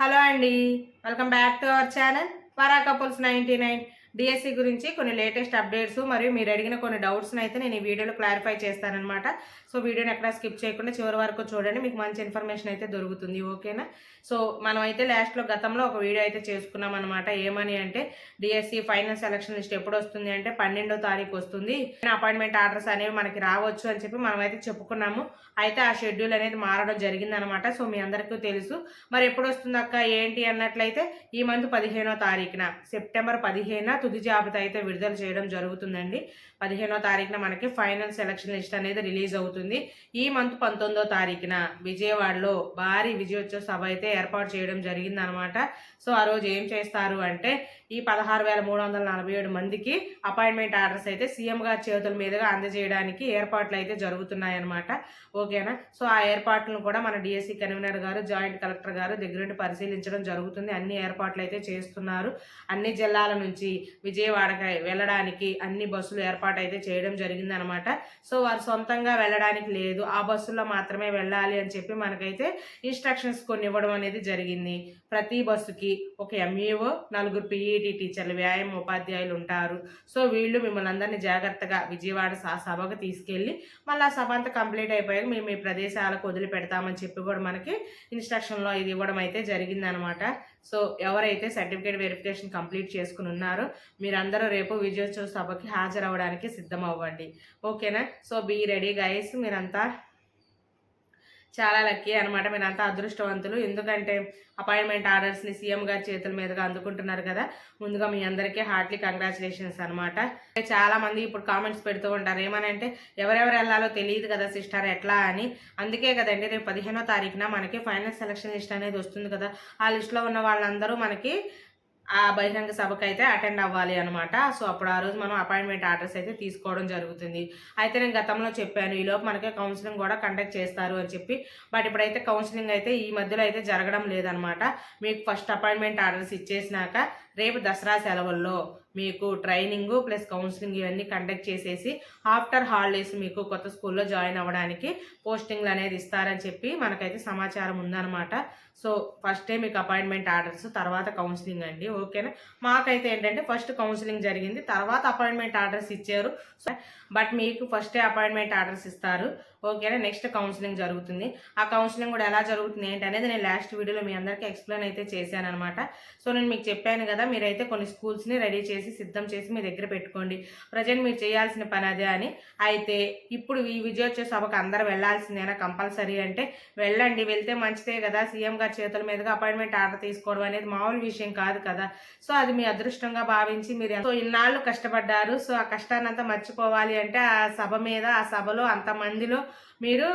Hello అండి welcome back to our channel. Vara couples ninety nine. DSC గురించి కొన్ని latest updates మరియు మీరు అడిగిన కొన్ని డౌట్స్ని అయితే నేను ఈ వీడియోలో క్లారిఫై చేస్తానమాట సో వీడియోని ఎక్కడ స్కిప్ చేయకుండా చివరి వరకు చూడండి. మీకు మంచి ఇన్ఫర్మేషన్ అయితే దొరుకుతుంది. ఓకేనా సో మనం అయితే లాస్ట్లో గతంలో ఒక వీడియో అయితే చేసుకున్నాం అనమాట ఏమని అంటే డిఎస్సి ఫైనల్ సెలక్షన్ లిస్ట్ ఎప్పుడు వస్తుంది అంటే పన్నెండో తారీఖు వస్తుంది. అపాయింట్మెంట్ ఆర్డర్స్ అనేవి మనకి రావచ్చు అని చెప్పి మనం అయితే చెప్పుకున్నాము. అయితే ఆ షెడ్యూల్ అనేది మారడం జరిగిందనమాట సో మీ అందరికీ తెలుసు. మరి ఎప్పుడు వస్తుంది అక్క? ఏంటి? అన్నట్లయితే ఈ మంత్ పదిహేనో తారీఖున. సెప్టెంబర్ పదిహేన? తుది జాబితా అయితే విడుదల చేయడం జరుగుతుందండి. పదిహేనో తారీఖున మనకి ఫైనల్ సెలక్షన్ లిస్ట్ అనేది రిలీజ్ అవుతుంది. ఈ మంత్ పంతొమ్మిదో తారీఖున విజయవాడలో భారీ విజయోత్సవ సభ అయితే ఏర్పాటు చేయడం జరిగిందనమాట. సో ఆ రోజు ఏం చేస్తారు అంటే ఈ పదహారు వేల మూడు వందల నలభై ఏడు మందికి అపాయింట్మెంట్ ఆర్డర్స్ అయితే సీఎం గారి చేతుల మీదుగా అందజేయడానికి ఏర్పాట్లు అయితే జరుగుతున్నాయన్నమాట ఓకేనా? సో ఆ ఏర్పాట్లను కూడా మన DSC convener garu joint collector garu దగ్గరుండి పరిశీలించడం జరుగుతుంది. అన్ని ఏర్పాట్లు అయితే చేస్తున్నారు. అన్ని జిల్లాల నుంచి విజయవాడకి వెళ్ళడానికి అన్ని బస్సులు ఏర్పాటు అయితే చేయడం జరిగింది అనమాట సో వారు సొంతంగా వెళ్ళడానికి లేదు. ఆ బస్సుల్లో మాత్రమే వెళ్ళాలి అని చెప్పి మనకైతే ఇన్స్ట్రక్షన్స్ కొన్ని ఇవ్వడం అనేది జరిగింది. ప్రతి బస్సుకి ఒక ఎంఈఓ నలుగురు పిఈటి టీచర్లు వ్యాయామ ఉపాధ్యాయులు ఉంటారు. సో వీళ్ళు మిమ్మల్ని అందరినీ జాగ్రత్తగా విజయవాడ సభకు తీసుకెళ్ళి మళ్ళీ ఆ సభ అంతా కంప్లీట్ అయిపోయాక మేము ఈ ప్రదేశాలకు వదిలిపెడతామని చెప్పి కూడా మనకి ఇన్స్ట్రక్షన్లో ఇది ఇవ్వడం అయితే జరిగిందనమాట. సో ఎవరైతే సర్టిఫికేట్ వెరిఫికేషన్ కంప్లీట్ చేసుకుని ఉన్నారో మీరందరూ రేపు విజయోత్సవ సభకి హాజరవ్వడానికి సిద్ధం అవ్వండి ఓకేనా? సో బీ రెడీ గైస్ మీరంతా చాలా లక్కీ అనమాట మీరంతా అదృష్టవంతులు. ఎందుకంటే అపాయింట్మెంట్ ఆర్డర్స్ని సీఎం గారి చేతుల మీదుగా అందుకుంటున్నారు కదా. ముందుగా మీ అందరికీ హార్ట్లీ కంగ్రాచులేషన్స్ అనమాట చాలా మంది ఇప్పుడు కామెంట్స్ పెడుతూ ఉంటారు. ఏమనంటే ఎవరెవరు వెళ్ళాలో తెలియదు కదా సిస్టర్ ఎట్లా అని. అందుకే కదండి రేపు పదిహేనో తారీఖున మనకి ఫైనల్ సెలక్షన్ లిస్ట్ అనేది వస్తుంది కదా. ఆ లిస్ట్లో ఉన్న వాళ్ళందరూ మనకి ఆ బహిరంగ సభకు అయితే అటెండ్ అవ్వాలి అనమాట సో అప్పుడు ఆ రోజు మనం అపాయింట్మెంట్ ఆర్డర్స్ అయితే తీసుకోవడం జరుగుతుంది. అయితే నేను గతంలో చెప్పాను ఈలోపు మనకి కౌన్సిలింగ్ కూడా కండక్ట్ చేస్తారు అని చెప్పి. బట్ ఇప్పుడైతే కౌన్సిలింగ్ అయితే ఈ మధ్యలో అయితే జరగడం లేదనమాట మీకు ఫస్ట్ అపాయింట్మెంట్ ఆర్డర్స్ ఇచ్చేసినాక రేపు దసరా సెలవుల్లో మీకు ట్రైనింగ్ ప్లస్ కౌన్సిలింగ్ ఇవన్నీ కండక్ట్ చేసేసి ఆఫ్టర్ హాలిడేస్ మీకు కొత్త స్కూల్లో జాయిన్ అవ్వడానికి పోస్టింగ్లు అనేది ఇస్తారని చెప్పి మనకైతే సమాచారం ఉందన్నమాట. సో ఫస్టే మీకు అపాయింట్మెంట్ ఆర్డర్స్ తర్వాత కౌన్సిలింగ్ అండి. ఓకేనా? మాకైతే ఏంటంటే ఫస్ట్ కౌన్సిలింగ్ జరిగింది తర్వాత అపాయింట్మెంట్ ఆర్డర్స్ ఇచ్చారు. బట్ మీకు ఫస్టే అపాయింట్మెంట్ ఆర్డర్స్ ఇస్తారు. ఓకేనా నెక్స్ట్ కౌన్సిలింగ్ జరుగుతుంది. ఆ కౌన్సిలింగ్ కూడా ఎలా జరుగుతుంది ఏంటి అనేది నేను లాస్ట్ వీడియోలో మీ అందరికీ ఎక్స్ప్లెయిన్ అయితే చేశాను అనమాట సో నేను మీకు చెప్పాను కదా మీరైతే కొన్ని స్కూల్స్ని రెడీ చేసి సిద్ధం చేసి మీ దగ్గర పెట్టుకోండి. ప్రజెంట్ మీరు చేయాల్సిన పని అదే అని. అయితే ఇప్పుడు ఈ విజయోత్సవ సభకు అందరూ వెళ్ళాల్సిందేనా కంపల్సరీ అంటే వెళ్ళండి వెళ్తే మంచిదే కదా సీఎం గారి చేతుల మీదుగా అపాయింట్మెంట్ ఆర్డర్ తీసుకోవడం అనేది మామూలు విషయం కాదు కదా. సో అది మీ అదృష్టంగా భావించి మీరు సో ఇన్నాళ్ళు కష్టపడ్డారు. సో ఆ కష్టాన్ని అంతా మర్చిపోవాలి అంటే ఆ సభ మీద ఆ సభలో అంతమందిలో మీరు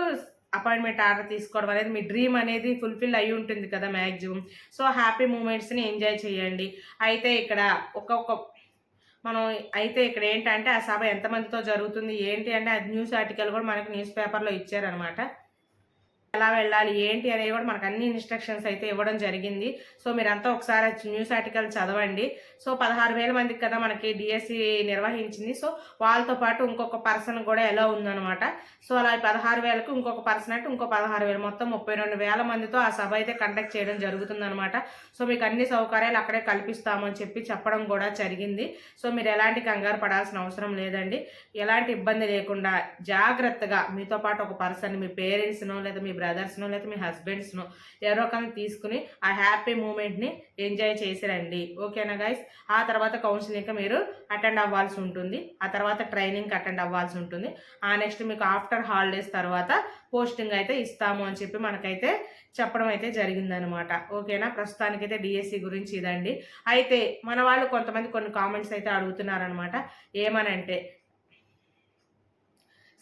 అపాయింట్మెంట్ ఆర్డర్ తీసుకోవడం అనేది మీ డ్రీమ్ అనేది ఫుల్ఫిల్ అయి ఉంటుంది కదా మ్యాక్సిమం సో హ్యాపీ మూమెంట్స్ని ఎంజాయ్ చేయండి. అయితే ఇక్కడ ఒక్కొక్క మనం అయితే ఇక్కడ ఏంటంటే ఆ సభ ఎంతమందితో జరుగుతుంది ఏంటి అంటే అది న్యూస్ ఆర్టికల్ కూడా మనకి న్యూస్ పేపర్లో ఇచ్చారనమాట ఎలా వెళ్ళాలి ఏంటి అనేది కూడా మనకు అన్ని ఇన్స్ట్రక్షన్స్ అయితే ఇవ్వడం జరిగింది. సో మీరంతా ఒకసారి న్యూస్ ఆర్టికల్ చదవండి. సో పదహారు వేల మందికి కదా మనకి డిఎస్సి నిర్వహించింది. సో వాళ్ళతో పాటు ఇంకొక పర్సన్ కూడా ఎలా ఉందన్నమాట. సో అలా పదహారు వేలకు ఇంకొక పర్సన్ అంటే ఇంకో పదహారు వేలు. మొత్తం ముప్పై రెండు వేల మందితో ఆ సభ అయితే కండక్ట్ చేయడం జరుగుతుందనమాట సో మీకు అన్ని సౌకర్యాలు అక్కడే కల్పిస్తామని చెప్పి చెప్పడం కూడా జరిగింది. సో మీరు ఎలాంటి కంగారు పడాల్సిన అవసరం లేదండి. ఎలాంటి ఇబ్బంది లేకుండా జాగ్రత్తగా మీతో పాటు ఒక పర్సన్ మీ పేరెంట్స్నో లేదా మీ బ్రదర్స్నో లేకపోతే మీ హస్బెండ్స్నో ఎవరో ఒకరిని తీసుకుని ఆ హ్యాపీ మూమెంట్ని ఎంజాయ్ చేసి రండి ఓకేనా గైస్? ఆ తర్వాత కౌన్సిలింగ్కి మీరు అటెండ్ అవ్వాల్సి ఉంటుంది. ఆ తర్వాత ట్రైనింగ్కి అటెండ్ అవ్వాల్సి ఉంటుంది. ఆ నెక్స్ట్ మీకు ఆఫ్టర్ హాలిడేస్ తర్వాత పోస్టింగ్ అయితే ఇస్తాము అని చెప్పి మనకైతే చెప్పడం అయితే జరిగిందనమాట. ఓకేనా? ప్రస్తుతానికైతే డిఎస్సి గురించి ఇదండి. అయితే మన వాళ్ళు కొంతమంది కొన్ని కామెంట్స్ అయితే అడుగుతున్నారనమాట. ఏమనంటే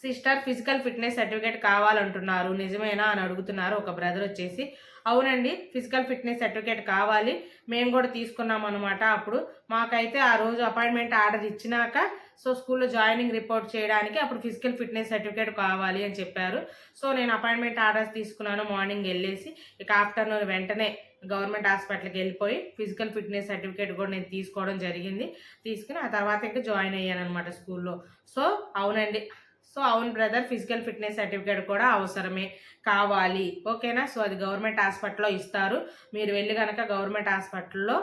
సిస్టర్ ఫిజికల్ ఫిట్నెస్ సర్టిఫికేట్ కావాలంటున్నారు. నిజమేనా అని అడుగుతున్నారు. ఒక బ్రదర్ వచ్చేసి అవునండి ఫిజికల్ ఫిట్నెస్ సర్టిఫికేట్ కావాలి. మేము కూడా తీసుకున్నాం అనమాట అప్పుడు. మాకైతే ఆ రోజు అపాయింట్మెంట్ ఆర్డర్ ఇచ్చినాక సో స్కూల్లో జాయినింగ్ రిపోర్ట్ చేయడానికి అప్పుడు ఫిజికల్ ఫిట్నెస్ సర్టిఫికేట్ కావాలి అని చెప్పారు. సో నేను అపాయింట్మెంట్ ఆర్డర్స్ తీసుకున్నాను. మార్నింగ్ వెళ్ళేసి ఇక ఆఫ్టర్నూన్ వెంటనే గవర్నమెంట్ హాస్పిటల్కి వెళ్ళిపోయి ఫిజికల్ ఫిట్నెస్ సర్టిఫికేట్ కూడా నేను తీసుకోవడం జరిగింది. తీసుకుని ఆ తర్వాత ఇంకా జాయిన్ అయ్యాను అనమాట స్కూల్లో. సో అవునండి సో అవును బ్రదర్ ఫిజికల్ ఫిట్నెస్ సర్టిఫికేట్ కూడా అవసరమే. కావాలి. ఓకేనా? సో అది గవర్నమెంట్ హాస్పిటల్లో ఇస్తారు. మీరు వెళ్ళి కనుక గవర్నమెంట్ హాస్పిటల్లో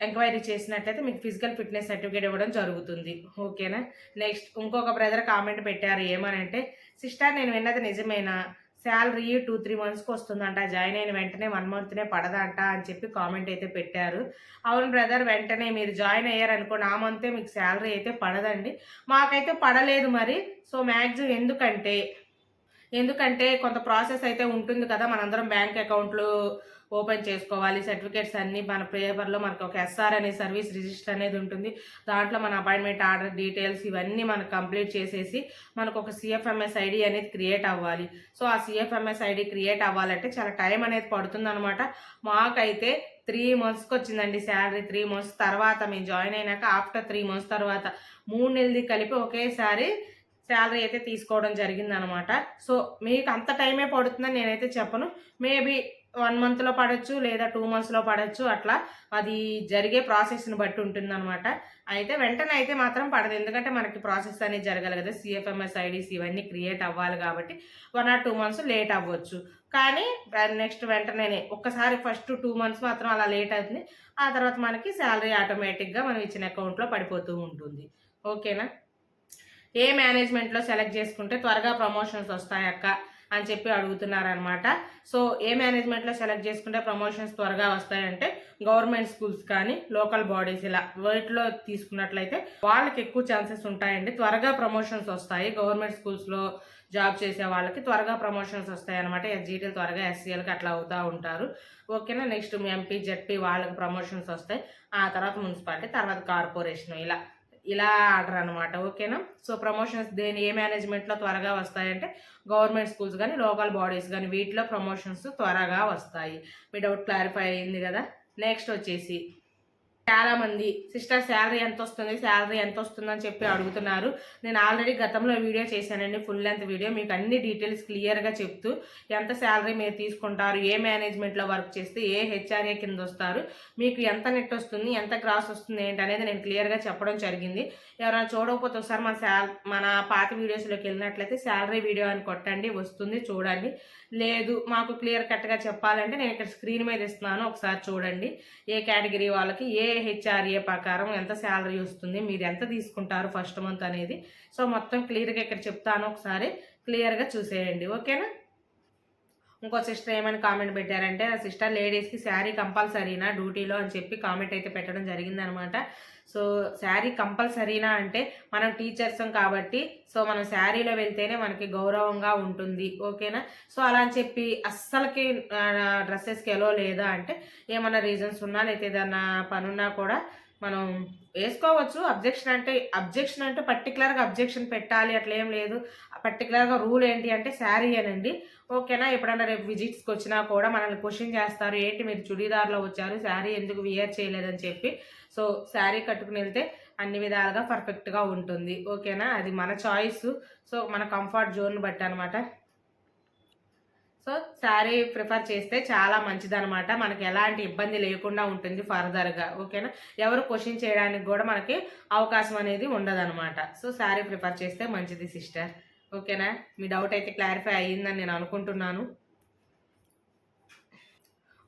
ఎంక్వైరీ చేసినట్లయితే మీకు ఫిజికల్ ఫిట్నెస్ సర్టిఫికేట్ ఇవ్వడం జరుగుతుంది. ఓకేనా? నెక్స్ట్ ఇంకొక బ్రదర్ కామెంట్ పెట్టారు ఏమనంటే సిస్టర్ నేను విన్నది నిజమేనా? శాలరీ టూ త్రీ మంత్స్కి వస్తుందంట. జాయిన్ అయిన వెంటనే వన్ మంత్నే పడదంట అని చెప్పి కామెంట్ అయితే పెట్టారు. అవును బ్రదర్ వెంటనే మీరు జాయిన్ అయ్యారనుకోండి ఆ మంతే మీకు శాలరీ అయితే పడదండి. మాకైతే పడలేదు మరి. సో మ్యాక్సిమం ఎందుకంటే ఎందుకంటే కొంత ప్రాసెస్ అయితే ఉంటుంది కదా మనందరం బ్యాంక్ అకౌంట్లు ఓపెన్ చేసుకోవాలి. సర్టిఫికేట్స్ అన్నీ మన పేపర్లో మనకు ఒక ఎస్ఆర్ అనే సర్వీస్ రిజిస్టర్ అనేది ఉంటుంది. దాంట్లో మన అపాయింట్మెంట్ ఆర్డర్ డీటెయిల్స్ ఇవన్నీ మనకు కంప్లీట్ చేసేసి మనకు ఒక సిఎఫ్ఎంఎస్ ఐడి అనేది క్రియేట్ అవ్వాలి. సో ఆ సిఎఫ్ఎంఎస్ ఐడి క్రియేట్ అవ్వాలంటే చాలా టైం అనేది పడుతుంది అనమాట మాకైతే త్రీ మంత్స్కి వచ్చిందండి శాలరీ. త్రీ మంత్స్ తర్వాత మేము జాయిన్ అయినాక ఆఫ్టర్ త్రీ మంత్స్ తర్వాత మూడు నెలది కలిపి ఒకేసారి శాలరీ అయితే తీసుకోవడం జరిగిందనమాట సో మీకు అంత టైమే పడుతుందని నేనైతే చెప్పను. మేబీ వన్ మంత్లో పడవచ్చు లేదా టూ మంత్స్లో పడవచ్చు అట్లా అది జరిగే ప్రాసెస్ని బట్టి ఉంటుందన్నమాట. అయితే వెంటనే అయితే మాత్రం పడదు. ఎందుకంటే మనకి ప్రాసెస్ అనేది జరగాలి కదా. సిఎఫ్ఎంఎస్ ఐడీస్ ఇవన్నీ క్రియేట్ అవ్వాలి కాబట్టి one or two months late అవ్వచ్చు. కానీ నెక్స్ట్ వెంటనే ఒక్కసారి ఫస్ట్ టూ మంత్స్ మాత్రం అలా లేట్ అవుతుంది. ఆ తర్వాత మనకి శాలరీ ఆటోమేటిక్గా మనం ఇచ్చిన అకౌంట్లో పడిపోతూ ఉంటుంది. ఓకేనా? ఏ మేనేజ్మెంట్లో సెలెక్ట్ చేసుకుంటే త్వరగా ప్రమోషన్స్ వస్తాయక్క? అని చెప్పి అడుగుతున్నారనమాట సో ఏ మేనేజ్మెంట్లో సెలెక్ట్ చేసుకుంటే ప్రమోషన్స్ త్వరగా వస్తాయంటే గవర్నమెంట్ స్కూల్స్ కానీ లోకల్ బాడీస్ ఇలా వీటిలో తీసుకున్నట్లయితే వాళ్ళకి ఎక్కువ ఛాన్సెస్ ఉంటాయండి. త్వరగా ప్రమోషన్స్ వస్తాయి. గవర్నమెంట్ స్కూల్స్లో జాబ్ చేసే వాళ్ళకి త్వరగా ప్రమోషన్స్ వస్తాయి అనమాట ఎస్జీటీ త్వరగా ఎస్సీఎల్కి అట్లా అవుతూ ఉంటారు. ఓకేనా? నెక్స్ట్ ఎంపీ జెడ్పీ వాళ్ళకి ప్రమోషన్స్ వస్తాయి. ఆ తర్వాత మున్సిపాలిటీ తర్వాత కార్పొరేషన్ ఇలా ఇలా ఆర్డర్ అనమాట ఓకేనా? సో ప్రమోషన్స్ దేని ఏ మేనేజ్మెంట్లో త్వరగా వస్తాయంటే గవర్నమెంట్ స్కూల్స్ కానీ లోకల్ బాడీస్ కానీ వీటిలో ప్రమోషన్స్ త్వరగా వస్తాయి. మీ డౌట్ క్లారిఫై అయింది కదా? నెక్స్ట్ వచ్చేసి చాలా మంది సిస్టర్ శాలరీ ఎంత వస్తుంది శాలరీ ఎంత వస్తుంది అని చెప్పి అడుగుతున్నారు. నేను ఆల్రెడీ గతంలో వీడియో చేశానండి ఫుల్ లెంత్ వీడియో. మీకు అన్ని డీటెయిల్స్ క్లియర్గా చెప్తూ ఎంత శాలరీ మీరు తీసుకుంటారు ఏ మేనేజ్మెంట్లో వర్క్ చేస్తే ఏ హెచ్ఆర్ఏ కింద వస్తారు మీకు ఎంత నెట్ వస్తుంది ఎంత క్రాస్ వస్తుంది ఏంటి అనేది నేను క్లియర్గా చెప్పడం జరిగింది. ఎవరైనా చూడకపోతే ఒకసారి మన శాల మన పాత వీడియోస్లోకి వెళ్ళినట్లయితే శాలరీ వీడియో అని కొట్టండి వస్తుంది చూడండి. లేదు మాకు క్లియర్ కట్గా చెప్పాలంటే నేను ఇక్కడ స్క్రీన్ మీద ఇస్తున్నాను ఒకసారి చూడండి. ఏ కేటగిరీ వాళ్ళకి ఏ హెచ్ఆర్ఏ ప్రకారం ఎంత శాలరీ వస్తుంది మీరు ఎంత తీసుకుంటారు ఫస్ట్ మంత్ అనేది. సో మొత్తం క్లియర్గా ఇక్కడ చెప్తాను ఒకసారి. క్లియర్గా చూసేయండి. ఓకేనా ఇంకో సిస్టర్ ఏమని కామెంట్ పెట్టారంటే ఆ సిస్టర్ లేడీస్కి శారీ కంపల్సరీనా? డ్యూటీలో? అని చెప్పి కామెంట్ అయితే పెట్టడం జరిగిందనమాట. సో శారీ కంపల్సరీనా అంటే మనం టీచర్స్ కాబట్టి సో మనం శారీలో వెళ్తేనే మనకి గౌరవంగా ఉంటుంది. ఓకేనా? సో అలా అని చెప్పి అస్సలకి డ్రెస్సెస్కి ఎలా లేదా అంటే ఏమైనా రీజన్స్ ఉన్నా లేకపోతే ఏదన్నా పనున్నా కూడా మనం వేసుకోవచ్చు. అబ్జెక్షన్ అంటే అబ్జెక్షన్ అంటే పర్టికులర్గా అబ్జెక్షన్ పెట్టాలి. అట్లా ఏం లేదు. పర్టికులర్గా రూల్ ఏంటి అంటే శారీ అనండి. ఓకేనా? ఎప్పుడైనా రేపు విజిట్స్కి వచ్చినా కూడా మనల్ని క్వశ్చన్ చేస్తారు. ఏంటి మీరు చుడీదార్లో వచ్చారు? శారీ ఎందుకు వియర్ చేయలేదని చెప్పి. సో శారీ కట్టుకుని వెళ్తే అన్ని విధాలుగా పర్ఫెక్ట్గా ఉంటుంది. ఓకేనా? అది మన చాయిస్ సో మన కంఫర్ట్ జోన్ బట్టి అనమాట సో శారీ ప్రిఫర్ చేస్తే చాలా మంచిదనమాట మనకి ఎలాంటి ఇబ్బంది లేకుండా ఉంటుంది ఫర్దర్గా ఓకేనా? ఎవరు క్వశ్చన్ చేయడానికి కూడా మనకి అవకాశం అనేది ఉండదనమాట సో శారీ ప్రిఫర్ చేస్తే మంచిది సిస్టర్ ఓకేనా? మీ డౌట్ అయితే క్లారిఫై అయ్యిందని నేను అనుకుంటున్నాను.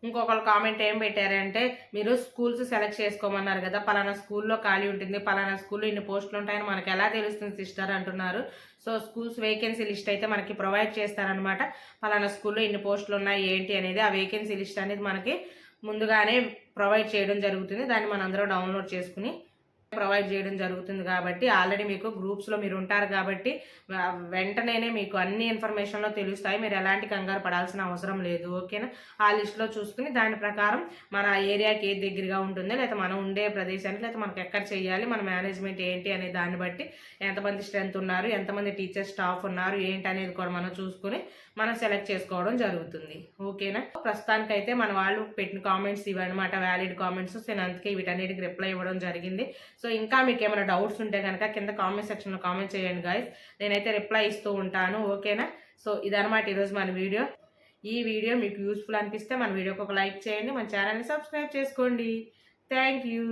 ఇంకొకరు కామెంట్ ఏం పెట్టారంటే మీరు స్కూల్స్ సెలెక్ట్ చేసుకోమన్నారు కదా పలానా స్కూల్లో ఖాళీ ఉంటుంది పలానా స్కూల్లో ఇన్ని పోస్టులు ఉంటాయని మనకి ఎలా తెలుస్తుంది సిస్టర్ అంటున్నారు. సో స్కూల్స్ వేకెన్సీ లిస్ట్ అయితే మనకి ప్రొవైడ్ చేస్తారనమాట పలానా స్కూల్లో ఇన్ని పోస్టులు ఉన్నాయి ఏంటి అనేది ఆ వేకెన్సీ లిస్ట్ అనేది మనకి ముందుగానే ప్రొవైడ్ చేయడం జరుగుతుంది. దాన్ని మనం అందరూ డౌన్లోడ్ చేసుకుని ప్రొవైడ్ చేయడం జరుగుతుంది కాబట్టి ఆల్రెడీ మీకు గ్రూప్స్లో మీరు ఉంటారు కాబట్టి వెంటనే మీకు అన్ని ఇన్ఫర్మేషన్లో తెలుస్తాయి. మీరు ఎలాంటి కంగారు పడాల్సిన అవసరం లేదు. ఓకేనా? ఆ లిస్ట్లో చూసుకుని దాని ప్రకారం మన ఏరియాకి ఏది దగ్గరగా ఉంటుందో లేదా మనం ఉండే ప్రదేశానికి లేదా మనకు ఎక్కడ చేయాలి మన మేనేజ్మెంట్ ఏంటి అనే దాన్ని బట్టి ఎంతమంది స్ట్రెంత్ ఉన్నారు ఎంతమంది టీచర్ స్టాఫ్ ఉన్నారు ఏంటి అనేది కూడా మనం చూసుకుని మనం సెలెక్ట్ చేసుకోవడం జరుగుతుంది. ఓకేనా? ప్రస్తుతానికైతే మన వాళ్ళు పెట్టిన కామెంట్స్ ఇవన్నమాట వ్యాలిడ్ కామెంట్స్ నేను అందుకే వీటన్నిటికి రిప్లై ఇవ్వడం జరిగింది. సో ఇంకా మీకు ఏమైనా డౌట్స్ ఉంటే కనుక కింద కామెంట్ సెక్షన్లో కామెంట్ చేయండి గాయస్ నేనైతే రిప్లై ఇస్తూ ఉంటాను. ఓకేనా? సో ఇదనమాట ఈరోజు మన వీడియో. ఈ వీడియో మీకు యూస్ఫుల్ అనిపిస్తే మన వీడియోకి ఒక లైక్ చేయండి. మన ఛానల్ని సబ్స్క్రైబ్ చేసుకోండి. Thank you